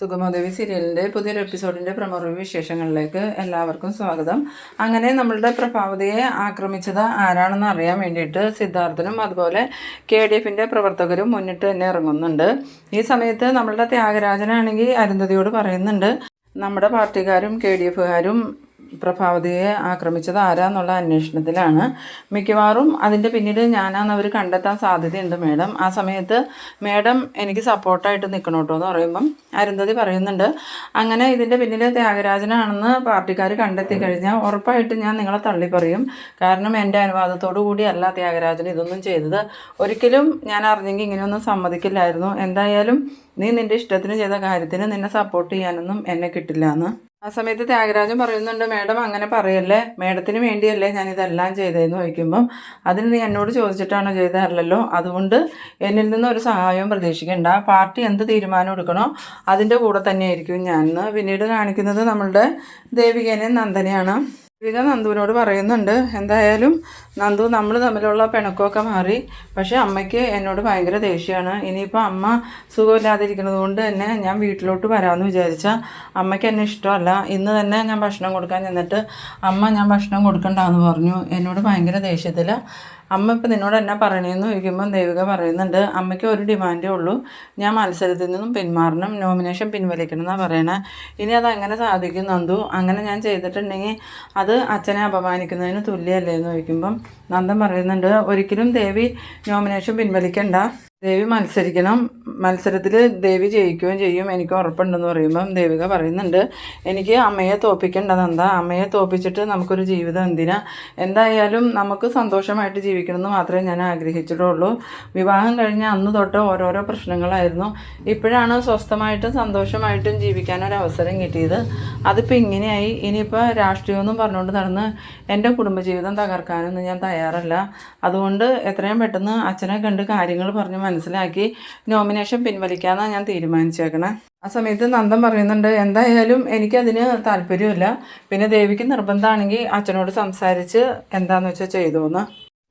സുഗമദേവി സീരിയലിന്റെ പുതിയൊരു എപ്പിസോഡിന്റെ പ്രമുഖ വിശേഷങ്ങളിലേക്ക് എല്ലാവർക്കും സ്വാഗതം. അങ്ങനെ നമ്മളുടെ പ്രഭാവതിയെ ആക്രമിച്ചത് ആരാണെന്ന് അറിയാൻ വേണ്ടിയിട്ട് സിദ്ധാർത്ഥനും അതുപോലെ കെ ഡി എഫിന്റെ പ്രവർത്തകരും മുന്നിട്ട് തന്നെ ഇറങ്ങുന്നുണ്ട്. ഈ സമയത്ത് നമ്മളുടെ ത്യാഗരാജനാണെങ്കിൽ അരുന്ധതിയോട് പറയുന്നുണ്ട് നമ്മുടെ പാർട്ടിക്കാരും കെ ഡി എഫുകാരും പ്രഭാവതിയെ ആക്രമിച്ചത് ആരാന്നുള്ള അന്വേഷണത്തിലാണ്. മിക്കവാറും അതിന്റെ പിന്നിൽ ഞാനാന്ന് അവർ കണ്ടെത്താൻ സാധ്യതയുണ്ട് മേഡം. ആ സമയത്ത് മേഡം എനിക്ക് സപ്പോർട്ടായിട്ട് നിൽക്കണം കേട്ടോ എന്ന് പറയുമ്പം അരുന്ധതി പറയുന്നുണ്ട് അങ്ങനെ ഇതിന്റെ പിന്നിൽ ത്യാഗരാജനാണെന്ന് പാർട്ടിക്കാർ കണ്ടെത്തി കഴിഞ്ഞാൽ ഉറപ്പായിട്ട് ഞാൻ നിങ്ങളെ തള്ളി പറയും കാരണം എന്റെ അനുവാദത്തോടു കൂടിയല്ല ത്യാഗരാജൻ ഇതൊന്നും ചെയ്തത്. ഒരിക്കലും ഞാൻ അറിഞ്ഞെങ്കിൽ ഇങ്ങനെയൊന്നും സമ്മതിക്കില്ലായിരുന്നു. എന്തായാലും നീ നിന്റെ ഇഷ്ടത്തിന് ചെയ്ത കാര്യത്തിന് നിന്നെ സപ്പോർട്ട് ചെയ്യാനൊന്നും എന്നെ കിട്ടില്ല എന്ന് ആ സമയത്ത് ത്യാഗരാജൻ പറയുന്നുണ്ട് മേഡം അങ്ങനെ പറയല്ലേ? മേഡത്തിന് വേണ്ടിയല്ലേ ഞാൻ ഇതെല്ലാം ചെയ്തതെന്ന് ചോദിക്കുമ്പം അതിന് നീ എന്നോട് ചോദിച്ചിട്ടാണോ ചെയ്തതല്ലോ അതുകൊണ്ട് എന്നിൽ നിന്ന് ഒരു സഹായവും പ്രതീക്ഷിക്കേണ്ട. പാർട്ടി എന്ത് തീരുമാനം എടുക്കണോ അതിന്റെ കൂടെ തന്നെയായിരിക്കും ഞാൻ പിന്നീട് കാണിക്കുന്നത് നമ്മളുടെ ദേവികേനെ നന്ദനെയാണ്. ദേവിക നന്ദുവിനോട് പറയുന്നുണ്ട് എന്തായാലും നന്ദു നമ്മൾ തമ്മിലുള്ള പിണക്കമൊക്കെ മാറി. പക്ഷേ അമ്മയ്ക്ക് എന്നോട് ഭയങ്കര ദേഷ്യമാണ്. ഇനിയിപ്പോൾ അമ്മ സുഖമില്ലാതിരിക്കുന്നത് കൊണ്ട് തന്നെ ഞാൻ വീട്ടിലോട്ട് വരാമെന്ന് വിചാരിച്ചാൽ അമ്മയ്ക്ക് എന്നെ ഇഷ്ടമല്ല. ഇന്ന് തന്നെ ഞാൻ ഭക്ഷണം കൊടുക്കാൻ ചെന്നിട്ട് അമ്മ ഞാൻ ഭക്ഷണം കൊടുക്കണ്ടെന്ന് പറഞ്ഞു. എന്നോട് ഭയങ്കര ദേഷ്യത്തിൽ അമ്മ ഇപ്പം നിന്നോട് എന്നാ പറയണേന്ന് ചോദിക്കുമ്പോൾ ദേവിക പറയുന്നുണ്ട് അമ്മയ്ക്ക് ഒരു ഡിമാൻഡേ ഉള്ളൂ. ഞാൻ മത്സരത്തിൽ നിന്നും പിന്മാറണം നോമിനേഷൻ പിൻവലിക്കണം എന്നാണ് പറയണേ. ഇനി അത് എങ്ങനെ സാധിക്കും നന്ദു. അങ്ങനെ ഞാൻ ചെയ്തിട്ടുണ്ടെങ്കിൽ അത് അച്ഛനെ അപമാനിക്കുന്നതിന് തുല്യമല്ലേ എന്ന് ചോദിക്കുമ്പം നന്ദൻ പറയുന്നുണ്ട് ഒരിക്കലും ദേവി നോമിനേഷൻ പിൻവലിക്കണ്ട. ദേവി മത്സരിക്കണം. മത്സരത്തിൽ ദേവി ജയിക്കുകയും ചെയ്യും. എനിക്ക് ഉറപ്പുണ്ടെന്ന് പറയുമ്പം ദേവിക പറയുന്നുണ്ട് എനിക്ക് അമ്മയെ തോപ്പിക്കേണ്ട നന്ദ. അമ്മയെ തോപ്പിച്ചിട്ട് നമുക്കൊരു ജീവിതം എന്തിനാ? എന്തായാലും നമുക്ക് സന്തോഷമായിട്ട് ജീവിക്കണമെന്ന് മാത്രമേ ഞാൻ ആഗ്രഹിച്ചിട്ടുള്ളൂ. വിവാഹം കഴിഞ്ഞ അന്ന് തൊട്ട് ഓരോരോ പ്രശ്നങ്ങളായിരുന്നു. ഇപ്പോഴാണ് സ്വസ്ഥമായിട്ടും സന്തോഷമായിട്ടും അവസരം കിട്ടിയത്. അതിപ്പോൾ ഇങ്ങനെയായി. ഇനിയിപ്പോൾ രാഷ്ട്രീയമൊന്നും പറഞ്ഞുകൊണ്ട് നടന്ന് എന്റെ കുടുംബജീവിതം തകർക്കാനൊന്നും ഞാൻ തയ്യാറല്ല. അതുകൊണ്ട് എത്രയും പെട്ടെന്ന് അച്ഛനെ കണ്ട് കാര്യങ്ങൾ പറഞ്ഞ് മനസ്സിലാക്കി നോമിനേഷൻ പിൻവലിക്കാമെന്നാണ് ഞാൻ തീരുമാനിച്ചേക്കണേ. ആ സമയത്ത് നന്ദൻ പറയുന്നുണ്ട് എന്തായാലും എനിക്കതിന് താല്പര്യമില്ല പിന്നെ ദേവിക്ക് നിർബന്ധമാണെങ്കിൽ അച്ഛനോട് സംസാരിച്ച് എന്താണെന്ന് വെച്ചാൽ ചെയ്തു എന്ന്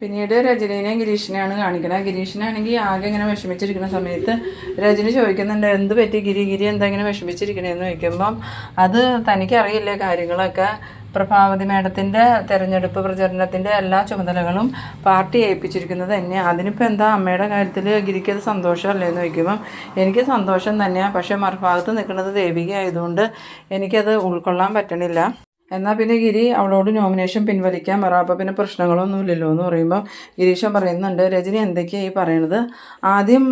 പിന്നീട് രജനീനെയും ഗിരീഷിനെയാണ് കാണിക്കുന്നത് ഗിരീഷിനാണെങ്കിൽ ആകെ ഇങ്ങനെ വിഷമിച്ചിരിക്കുന്ന സമയത്ത് രജനി ചോദിക്കുന്നുണ്ട് എന്ത് പറ്റി ഗിരി? ഗിരി എന്താ ഇങ്ങനെ വിഷമിച്ചിരിക്കണേന്ന് ചോദിക്കുമ്പം അത് തനിക്കറിയില്ലേ കാര്യങ്ങളൊക്കെ. പ്രഭാവതി മേഡത്തിന്റെ തെരഞ്ഞെടുപ്പ് പ്രചരണത്തിന്റെ എല്ലാ ചുമതലകളും പാർട്ടി ഏൽപ്പിച്ചിരിക്കുന്നത് തന്നെ അതിനിപ്പോൾ എന്താ? അമ്മയുടെ കാര്യത്തിൽ ഗിരിക്കത് സന്തോഷമല്ലേ എന്ന് ചോദിക്കുമ്പം എനിക്ക് സന്തോഷം തന്നെയാണ് പക്ഷേ മറുഭാഗത്ത് നിൽക്കുന്നത് ദേവിക ആയതുകൊണ്ട് എനിക്കത് ഉൾക്കൊള്ളാൻ പറ്റണില്ല. എന്നാൽ പിന്നെ ഗിരി അവളോട് നോമിനേഷൻ പിൻവലിക്കാൻ പറ പിന്നെ പ്രശ്നങ്ങളൊന്നും ഇല്ലല്ലോ എന്ന് പറയുമ്പോൾ ഗിരീഷൻ പറയുന്നുണ്ട് രജനി എന്തൊക്കെയാണ് ഈ പറയണത്? ആദ്യം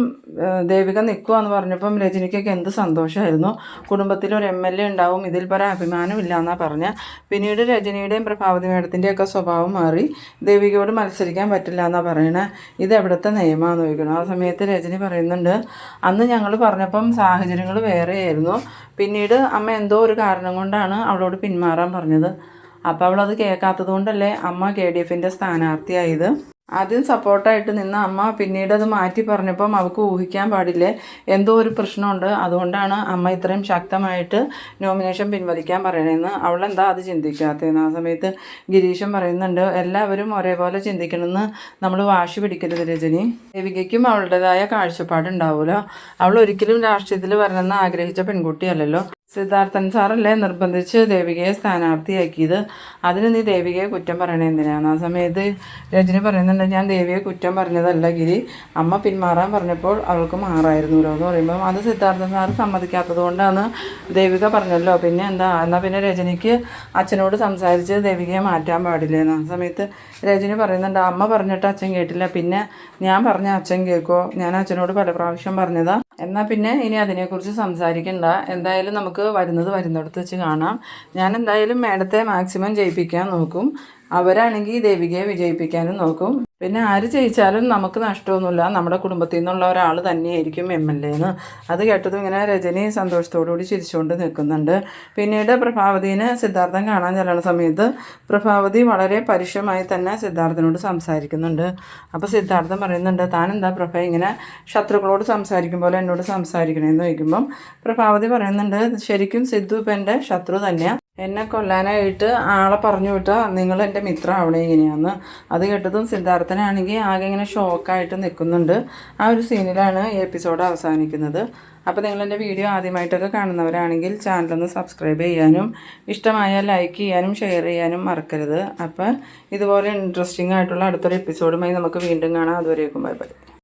ദേവിക നിൽക്കുക എന്ന് പറഞ്ഞപ്പം രജനിക്കൊക്കെ എന്ത് സന്തോഷമായിരുന്നു? കുടുംബത്തിൽ ഒരു എം എൽ എ ഉണ്ടാവും ഇതിൽ പരം അഭിമാനമില്ല എന്നാണ് പറഞ്ഞ. പിന്നീട് രജനിയുടെയും പ്രഭാവതി മേഡത്തിന്റെയൊക്കെ സ്വഭാവം മാറി ദേവികയോട് മത്സരിക്കാൻ പറ്റില്ല എന്നാണ് പറയണേ. ഇത് എവിടുത്തെ നിയമമാണെന്ന് ചോദിക്കണം. ആ സമയത്ത് രജനി പറയുന്നുണ്ട് അന്ന് ഞങ്ങൾ പറഞ്ഞപ്പം സാഹചര്യങ്ങൾ വേറെയായിരുന്നു. പിന്നീട് അമ്മ എന്തോ ഒരു കാരണം കൊണ്ടാണ് അവളോട് പിന്മാറാൻ പറഞ്ഞത്. അപ്പോൾ അവളത് കേൾക്കാത്തത് കൊണ്ടല്ലേ അമ്മ കെ ഡി എഫിന്റെ സ്ഥാനാർത്ഥിയായത്. ആദ്യം സപ്പോർട്ടായിട്ട് നിന്ന അമ്മ പിന്നീട് അത് മാറ്റി പറഞ്ഞപ്പം അവൾക്ക് ഊഹിക്കാൻ പാടില്ലേ? എന്തോ ഒരു പ്രശ്നമുണ്ട്. അതുകൊണ്ടാണ് അമ്മ ഇത്രയും ശക്തമായിട്ട് നോമിനേഷൻ പിൻവലിക്കാൻ പറയണതെന്ന്. അവളെന്താ അത് ചിന്തിക്കാത്തതെന്ന് ആ സമയത്ത് ഗിരീഷൻ പറയുന്നുണ്ട് എല്ലാവരും ഒരേപോലെ ചിന്തിക്കണമെന്ന് നമ്മൾ വാശി പിടിക്കരുത് രജനി. ദേവികയ്ക്കും അവളുടേതായ കാഴ്ചപ്പാടുണ്ടാവുമല്ലോ അവൾ ഒരിക്കലും രാഷ്ട്രീയത്തിൽ വരണമെന്ന് ആഗ്രഹിച്ച പെൺകുട്ടിയല്ലല്ലോ. സിദ്ധാർത്ഥൻ സാറല്ലേ നിർബന്ധിച്ച് ദേവികയെ സ്ഥാനാർത്ഥിയാക്കിയത്? അതിന് നീ ദേവികയെ കുറ്റം പറയണേ എന്തിനാണ്? ആ സമയത്ത് രജനി പറയുന്നുണ്ട് ഞാൻ ദേവിയെ കുറ്റം പറഞ്ഞതല്ല ഗിരി. അമ്മ പിന്മാറാൻ പറഞ്ഞപ്പോൾ അവൾക്ക് മാറായിരുന്നല്ലോ എന്ന് പറയുമ്പോൾ അത് സിദ്ധാർത്ഥൻ സാർ സമ്മതിക്കാത്തത് കൊണ്ടാണ് ദേവിക പറഞ്ഞല്ലോ. പിന്നെ എന്താ? എന്നാൽ പിന്നെ രജനിക്ക് അച്ഛനോട് സംസാരിച്ച് ദേവികയെ മാറ്റാൻ പാടില്ലെന്ന് ആ സമയത്ത് രജനി പറയുന്നുണ്ട് അമ്മ പറഞ്ഞിട്ട് അച്ഛൻ കേട്ടില്ല. പിന്നെ ഞാൻ പറഞ്ഞ അച്ഛൻ കേൾക്കോ ഞാൻ അച്ഛനോട് പല പ്രാവശ്യം പറഞ്ഞതാ. എന്നാൽ പിന്നെ ഇനി അതിനെക്കുറിച്ച് സംസാരിക്കണ്ട. എന്തായാലും നമുക്ക് വരുന്നത് വരുന്നിടത്ത് വെച്ച് കാണാം. ഞാൻ എന്തായാലും മേഡത്തെ മാക്സിമം ജയിപ്പിക്കാൻ നോക്കും. അവരാണെങ്കിൽ ദേവികയെ വിജയിപ്പിക്കാനും നോക്കും. പിന്നെ ആര് ജയിച്ചാലും നമുക്ക് നഷ്ടമൊന്നുമില്ല. നമ്മുടെ കുടുംബത്തിൽ നിന്നുള്ള ഒരാൾ തന്നെയായിരിക്കും എം എൽ എന്ന്. അത് കേട്ടതും ഇങ്ങനെ രജനി സന്തോഷത്തോടുകൂടി ചിരിച്ചുകൊണ്ട് നിൽക്കുന്നുണ്ട്. പിന്നീട് പ്രഭാവതിനെ സിദ്ധാർത്ഥൻ കാണാൻ ചെല്ലുന്ന സമയത്ത് പ്രഭാവതി വളരെ പരുഷമായി തന്നെ സിദ്ധാർത്ഥനോട് സംസാരിക്കുന്നുണ്ട്. അപ്പോൾ സിദ്ധാർത്ഥൻ പറയുന്നുണ്ട് താൻ എന്താ പ്രഭ ഇങ്ങനെ ശത്രുക്കളോട് സംസാരിക്കും പോലെ എന്നോട് സംസാരിക്കണമെന്ന് ചോദിക്കുമ്പം പ്രഭാവതി പറയുന്നുണ്ട് ശരിക്കും സിദ്ധു ഇപ്പം എന്റെ ശത്രു തന്നെയാണ് എന്നെ കൊല്ലാനായിട്ട് ആളെ പറഞ്ഞു വിട്ടാൽ നിങ്ങൾ എന്റെ മിത്രം അവിടെ ഇങ്ങനെയാന്ന് അത് കേട്ടതും സിദ്ധാർത്ഥനാണെങ്കിൽ ആകെ ഇങ്ങനെ ഷോക്കായിട്ട് നിൽക്കുന്നുണ്ട്. ആ ഒരു സീനിലാണ് ഈ എപ്പിസോഡ് അവസാനിക്കുന്നത്. അപ്പോൾ നിങ്ങൾ എന്റെ വീഡിയോ ആദ്യമായിട്ടൊക്കെ കാണുന്നവരാണെങ്കിൽ ചാനലൊന്ന് സബ്സ്ക്രൈബ് ചെയ്യാനും ഇഷ്ടമായാൽ ലൈക്ക് ചെയ്യാനും ഷെയർ ചെയ്യാനും മറക്കരുത്. അപ്പോൾ ഇതുപോലെ ഇൻട്രസ്റ്റിംഗ് ആയിട്ടുള്ള അടുത്തൊരു എപ്പിസോഡുമായി നമുക്ക് വീണ്ടും കാണാം. അതുവരേക്കും ബൈ ബൈ.